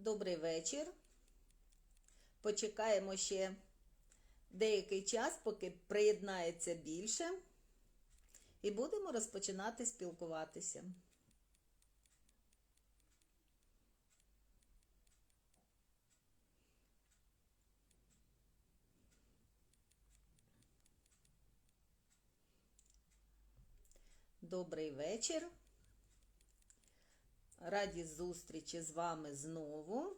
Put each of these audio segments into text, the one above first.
Добрий вечір. Почекаємо ще деякий час, поки приєднається більше, і будемо розпочинати спілкуватися. Добрий вечір. Раді зустрічі з вами знову.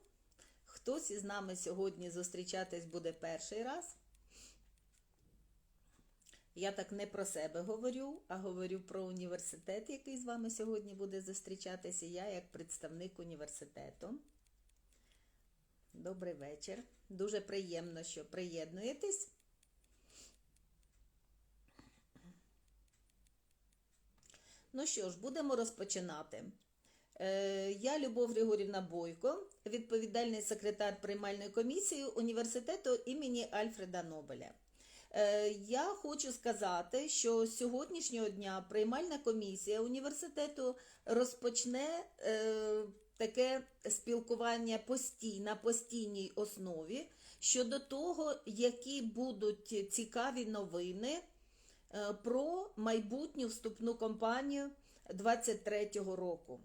Хтось із нами сьогодні зустрічатись буде перший раз. Я так не про себе говорю, а говорю про університет, який з вами сьогодні буде зустрічатися. Я як представник університету. Добрий вечір. Дуже приємно, що приєднуєтесь. Ну що ж, будемо розпочинати. Е, Я Любов Григорівна Бойко, відповідальний секретар приймальної комісії університету імені Альфреда Нобеля. Е, Я хочу сказати, що з сьогоднішнього дня приймальна комісія університету розпочне е, таке спілкування постій, на постійній основі щодо того, які будуть цікаві новини про майбутню вступну кампанію 23-го року.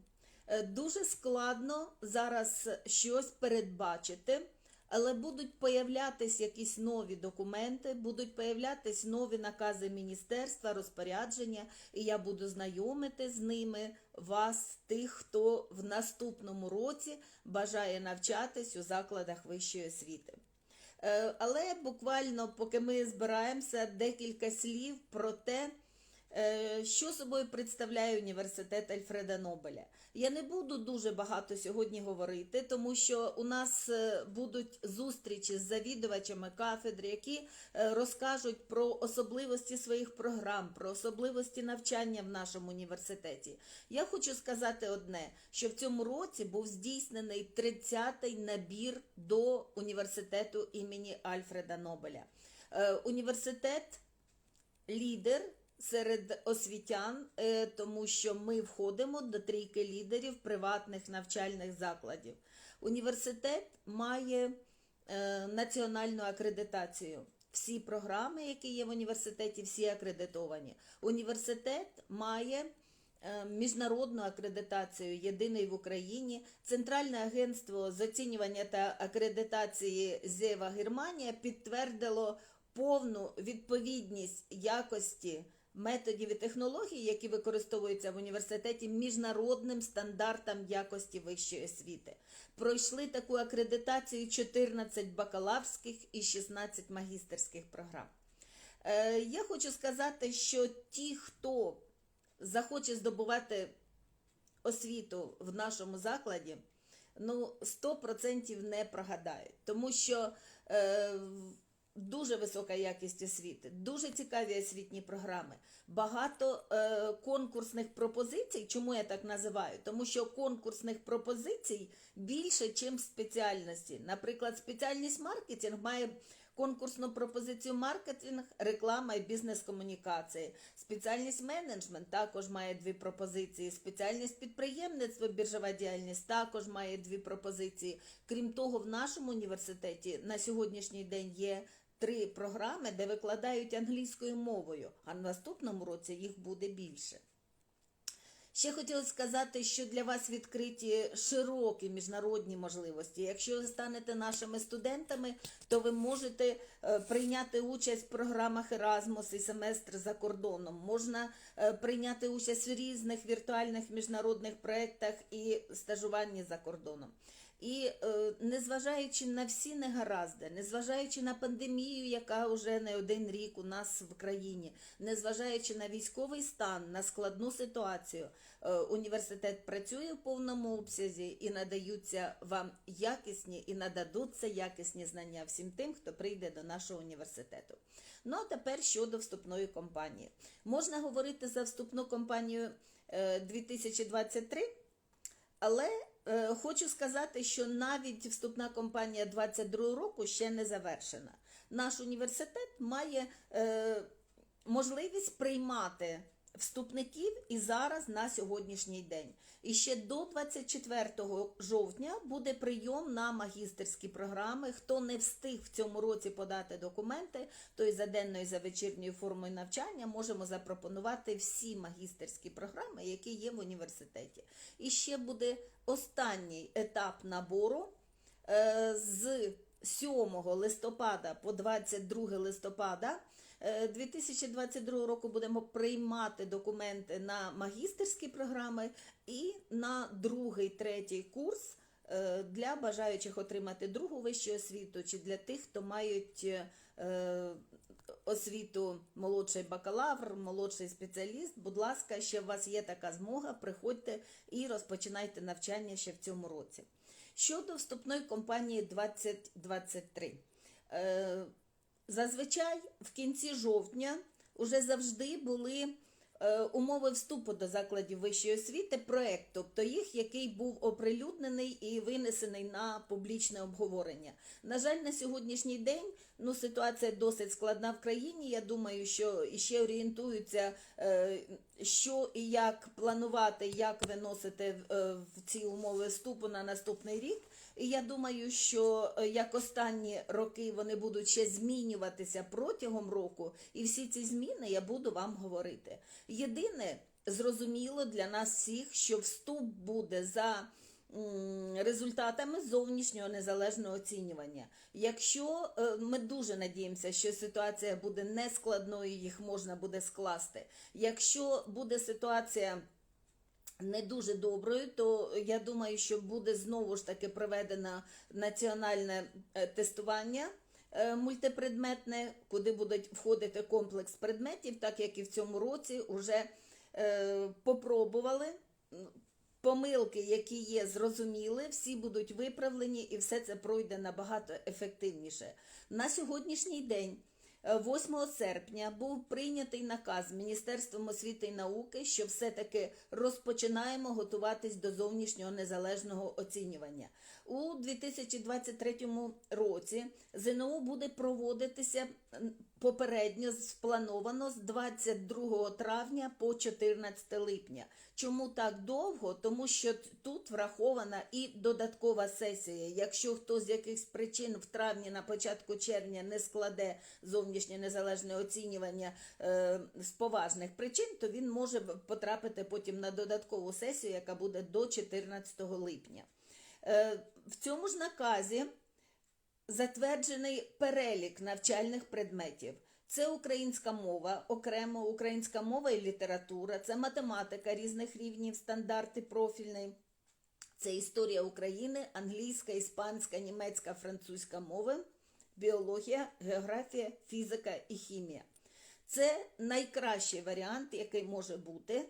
Е, Дуже складно зараз щось передбачити, але будуть появлятись якісь нові документи, будуть появлятись нові накази міністерства, розпорядження, і я буду знайомити з ними вас, тих, хто в наступному році бажає навчатись у закладах вищої освіти. Е, Але буквально, поки ми збираємося, декілька слів про те, що собою представляє університет Альфреда Нобеля. Я не буду дуже багато сьогодні говорити, тому що у нас е, будуть зустрічі з завідувачами кафедри, які е, розкажуть про особливості своїх програм, про особливості навчання в нашому університеті. Я хочу сказати одне: що в цьому році був здійснений 30-й набір до університету імені Альфреда Нобеля. Е, Університет лідер серед освітян, е, тому що ми входимо до трійки лідерів приватних навчальних закладів. Університет має е, національну акредитацію. Всі програми, які є в університеті, всі акредитовані. Університет має е, міжнародну акредитацію, єдиний в Україні. Центральне агентство з оцінювання та акредитації ЗЕВА Германія підтвердило повну відповідність якості методів і технологій, які використовуються в університеті, міжнародним стандартам якості вищої освіти. Пройшли таку акредитацію 14 бакалаврських і 16 магістерських програм. Е, Я хочу сказати, що ті, хто захоче здобувати освіту в нашому закладі, ну 100% не прогадають, тому що е, дуже висока якість освіти, дуже цікаві освітні програми, багато е, конкурсних пропозицій. Чому я так називаю? Тому що конкурсних пропозицій більше, ніж спеціальності. Наприклад, спеціальність маркетинг має конкурсну пропозицію маркетинг, реклама і бізнес-комунікації. Спеціальність менеджмент також має дві пропозиції. Спеціальність підприємництво, біржова діяльність також має дві пропозиції. Крім того, в нашому університеті на сьогоднішній день є три програми, де викладають англійською мовою, а в наступному році їх буде більше. Ще хотіла сказати, що для вас відкриті широкі міжнародні можливості. Якщо ви станете нашими студентами, то ви можете е, прийняти участь в програмах Erasmus і семестр за кордоном. Можна е, прийняти участь в різних віртуальних міжнародних проєктах і стажуванні за кордоном. І е, незважаючи на всі негаразди, незважаючи на пандемію, яка вже не один рік у нас в країні, незважаючи на військовий стан, на складну ситуацію, е, університет працює в повному обсязі і надаються вам якісні і нададуться якісні знання всім тим, хто прийде до нашого університету. Ну а тепер щодо вступної кампанії. Можна говорити за вступну кампанію е, 2023, але хочу сказати, що навіть вступна кампанія 22 року ще не завершена. Наш університет має е, можливість приймати вступників і зараз на сьогоднішній день. І ще до 24 жовтня буде прийом на магістерські програми. Хто не встиг в цьому році подати документи, то і за денною, і за вечірньою формою навчання можемо запропонувати всі магістерські програми, які є в університеті. І ще буде останній етап набору е, з 7 листопада по 22 листопада. Е, 2022 року будемо приймати документи на магістерські програми і на другий, третій курс е, для бажаючих отримати другу вищу освіту чи для тих, хто мають е, освіту молодший бакалавр, молодший спеціаліст. Будь ласка, ще у вас є така змога, приходьте і розпочинайте навчання ще в цьому році. Щодо вступної кампанії 2023. Зазвичай в кінці жовтня уже завжди були е, умови вступу до закладів вищої освіти, проект, тобто їх, який був оприлюднений і винесений на публічне обговорення. На жаль, на сьогоднішній день ну, ситуація досить складна в країні. Я думаю, що ще орієнтуються, е, що і як планувати, як виносити е, в ці умови вступу на наступний рік. І я думаю, що е, як останні роки вони будуть ще змінюватися протягом року, і всі ці зміни я буду вам говорити. Єдине, зрозуміло для нас всіх, що вступ буде за результатами зовнішнього незалежного оцінювання. Якщо е, ми дуже надіємося, що ситуація буде нескладною, їх можна буде скласти. Якщо буде ситуація не дуже доброю, то я думаю, що буде знову ж таки проведено національне е, тестування е, мультипредметне, куди будуть входити комплекс предметів, так як і в цьому році вже е, попробували. Помилки, які є, зрозуміли, всі будуть виправлені і все це пройде набагато ефективніше. На сьогоднішній день. Е, 8 серпня був прийнятий наказ Міністерством освіти і науки, що все-таки розпочинаємо готуватись до зовнішнього незалежного оцінювання. У 2023 році ЗНО буде проводитися попередньо сплановано з 22 травня по 14 липня. Чому так довго? Тому що тут врахована і додаткова сесія. Якщо хто з якихось причин в травні на початку червня не складе зовнішнє незалежне оцінювання е, з поважних причин, то він може потрапити потім на додаткову сесію, яка буде до 14 липня. Е, в цьому ж наказі затверджений перелік навчальних предметів. Це українська мова, окремо українська мова і література, це математика різних рівнів, стандарти профільний, це історія України, англійська, іспанська, німецька, французька мови, біологія, географія, фізика і хімія. Це найкращий варіант, який може бути.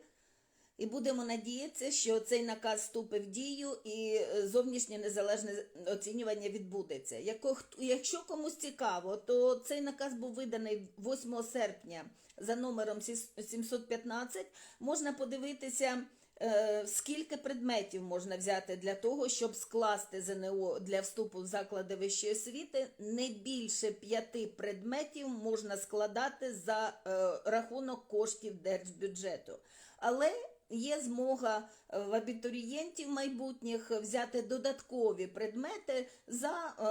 І будемо надіятися, що цей наказ вступить в дію і е, зовнішнє незалежне оцінювання відбудеться. Якщо комусь цікаво, то цей наказ був виданий 8 серпня за номером сіс- 715. Можна подивитися, е, скільки предметів можна взяти для того, щоб скласти ЗНО для вступу в заклади вищої освіти. Не більше п'яти предметів можна складати за е, рахунок коштів держбюджету. Але є змога е, в абітурієнтів майбутніх взяти додаткові предмети за е,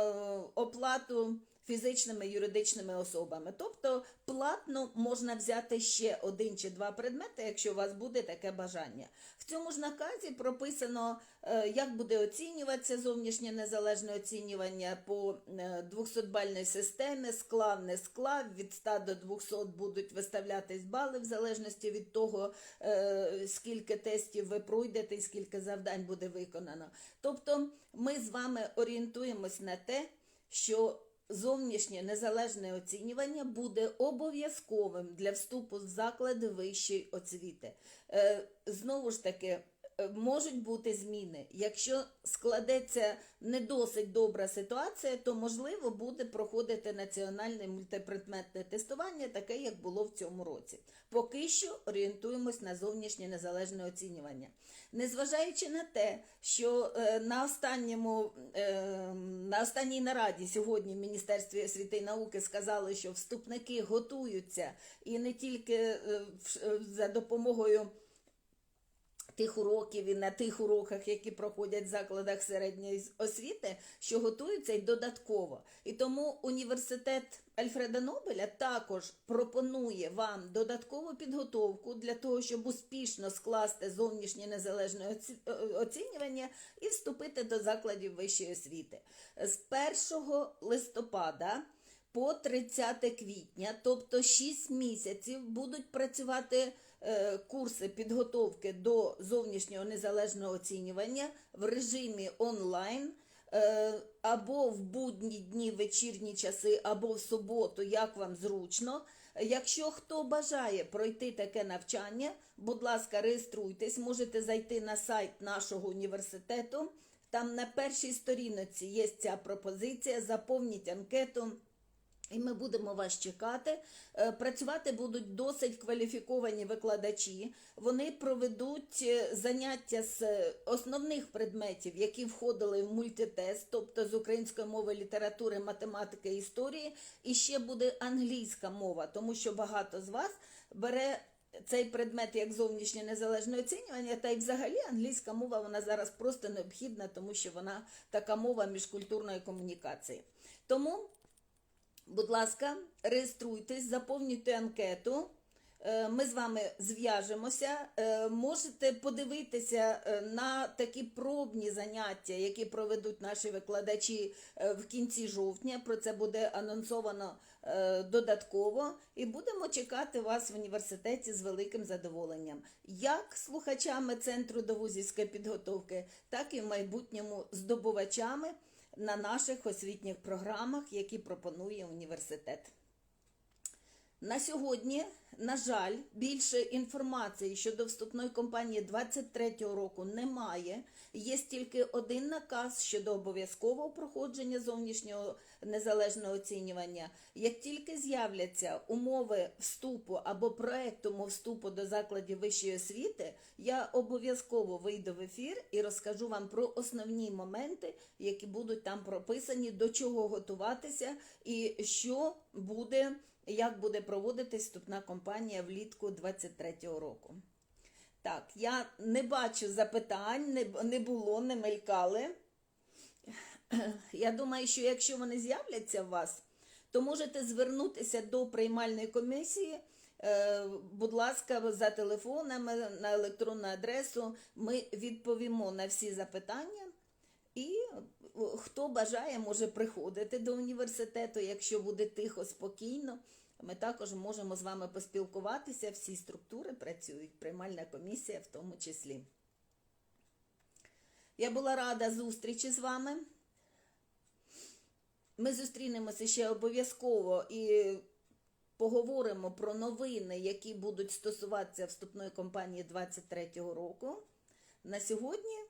оплату фізичними юридичними особами. Тобто платно можна взяти ще один чи два предмети, якщо у вас буде таке бажання. В цьому ж наказі прописано, е, як буде оцінюватися зовнішнє незалежне оцінювання по 200-бальній системі, склав, не склав, від 100 до 200 будуть виставлятись бали в залежності від того, е, скільки тестів ви пройдете і скільки завдань буде виконано. Тобто ми з вами орієнтуємось на те, що Зовнішнє незалежне оцінювання буде обов'язковим для вступу в заклади вищої освіти. Е, знову ж таки, можуть бути зміни. Якщо складеться не досить добра ситуація, то можливо буде проходити національне мультипредметне тестування, таке як було в цьому році. Поки що орієнтуємось на зовнішнє незалежне оцінювання. Незважаючи на те, що е, на останньому е, на останній нараді сьогодні в Міністерстві освіти і науки сказали, що вступники готуються і не тільки е, за допомогою тих уроків і на тих уроках, які проходять в закладах середньої освіти, що готуються й додатково. І тому університет Альфреда Нобеля також пропонує вам додаткову підготовку для того, щоб успішно скласти зовнішнє незалежне е, оцінювання і вступити до закладів вищої освіти. З 1 листопада по 30 квітня, тобто 6 місяців, будуть працювати курси підготовки до зовнішнього незалежного оцінювання в режимі онлайн. е, Або в будні дні, вечірні часи, або в суботу, як вам зручно. Якщо хто бажає пройти таке навчання, будь ласка, реєструйтесь, можете зайти на сайт нашого університету. Там на першій сторінці є ця пропозиція. Заповніть анкету. І ми будемо вас чекати. Е, Працювати будуть досить кваліфіковані викладачі. Вони проведуть е, заняття з основних предметів, які входили в мультитест, тобто з української мови, літератури, математики, історії. І ще буде англійська мова, тому що багато з вас бере цей предмет як зовнішнє незалежне оцінювання, та й взагалі англійська мова вона зараз просто необхідна, тому що вона така мова міжкультурної комунікації. Тому Будь ласка, реєструйтесь, заповнюйте анкету. Е, Ми з вами зв'яжемося. Е, Можете подивитися е, на такі пробні заняття, які проведуть наші викладачі в кінці жовтня. Про це буде анонсовано додатково. І будемо чекати вас в університеті з великим задоволенням, як слухачами центру довузівської підготовки, так і в майбутньому здобувачами на наших освітніх програмах, які пропонує університет. На сьогодні, на жаль, більше інформації щодо вступної кампанії 23-го року немає. Є тільки один наказ щодо обов'язкового проходження зовнішнього незалежного оцінювання. Як тільки з'являться умови вступу або проекту вступу до закладів вищої освіти, я обов'язково вийду в ефір і розкажу вам про основні моменти, які будуть там прописані, до чого готуватися і що буде як буде проводитись вступна кампанія влітку 23-го року. Так, я не бачу запитань, не, не було, не мелькали. Я думаю, що якщо вони з'являться у вас, то можете звернутися до приймальної комісії. Е, Будь ласка, за телефонами на електронну адресу ми відповімо на всі запитання. І хто бажає, може приходити до університету, якщо буде тихо, спокійно. Ми також можемо з вами поспілкуватися. Всі структури працюють, приймальна комісія в тому числі. Я була рада зустрічі з вами. Ми зустрінемося ще обов'язково і поговоримо про новини, які будуть стосуватися вступної кампанії 23-го року. На сьогодні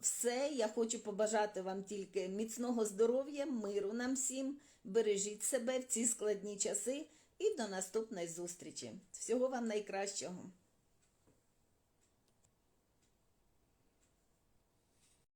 все. Я хочу побажати вам тільки міцного здоров'я, миру нам всім. Бережіть себе в ці складні часи і до наступної зустрічі. Всього вам найкращого!